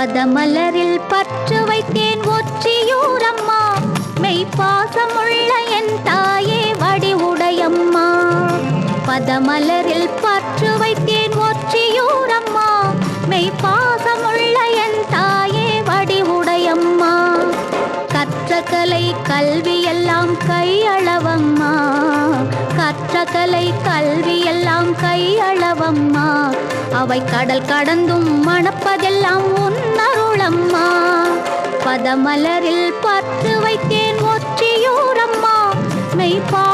பதமலரில் பற்று வைத்தேன் ஒற்றியூரம்மா. மெய்ப்பாசமுள்ள என் தாயே வடிவுடையம்மா. பதமலரில் பற்று வைத்தேன் ஒற்றியூரம்மா. மெய்ப்பாசமுள்ள என் தாயே வடிவுடையம்மா. கற்ற கலை கல்வியெல்லாம் கையளவம்மா. கற்ற கலை கல்வியெல்லாம் கையளவம்மா. அவை கடல் கடந்தும் மணப்பதெல்லாம் உன்னருளம்மா மலரில் பார்த்து வைத்தேன் ஒற்றியூரம்மா. மெய்ப்பா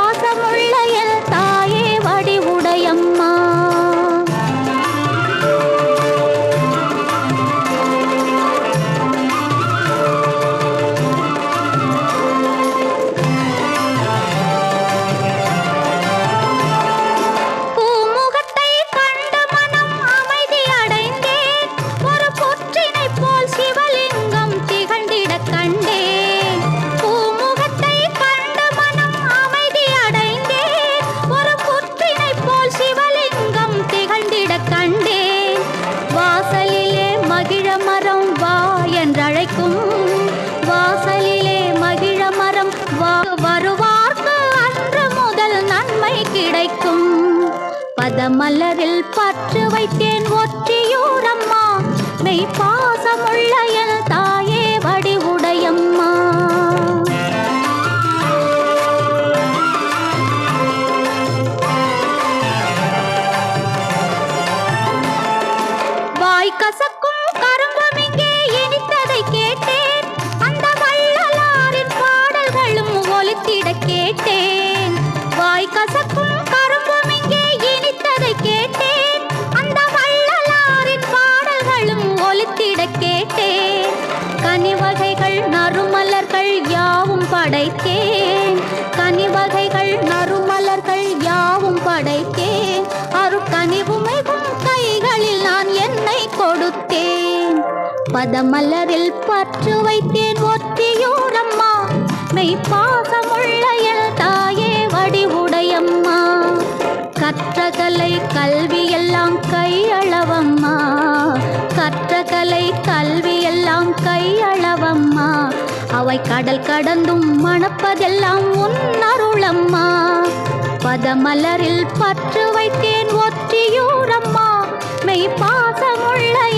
என்றழைக்கும் வாசலிலே மகிழ மரம் வருவார்க்கு அன்று முதல் நன்மை கிடைக்கும். பதமலரில் பற்று வைத்தேன் ஒற்றியூர் படைத்தேன். கனி வகைகள் நறுமலர்கள் யாவும் படைத்தேன். அருக்கனிவுமிகும் கைகளில் நான் என்னை கொடுத்தேன். பதமலரில் பற்று வைத்தேன் ஒத்தியூரம்மா. மெய்ப்பாசமுள்ள என் தாயே வடிவுடையம்மா. கற்றகலை கல்வி எல்லாம் கையளவம்மா. கற்றகலை கல்வி அவை கடல் கடந்தும் மணப்பதெல்லாம் உன் அருளம்மா. பதமலரில் பற்று வைத்தேன் ஒற்றியூரம்மா. மெய் பாசமுள்ள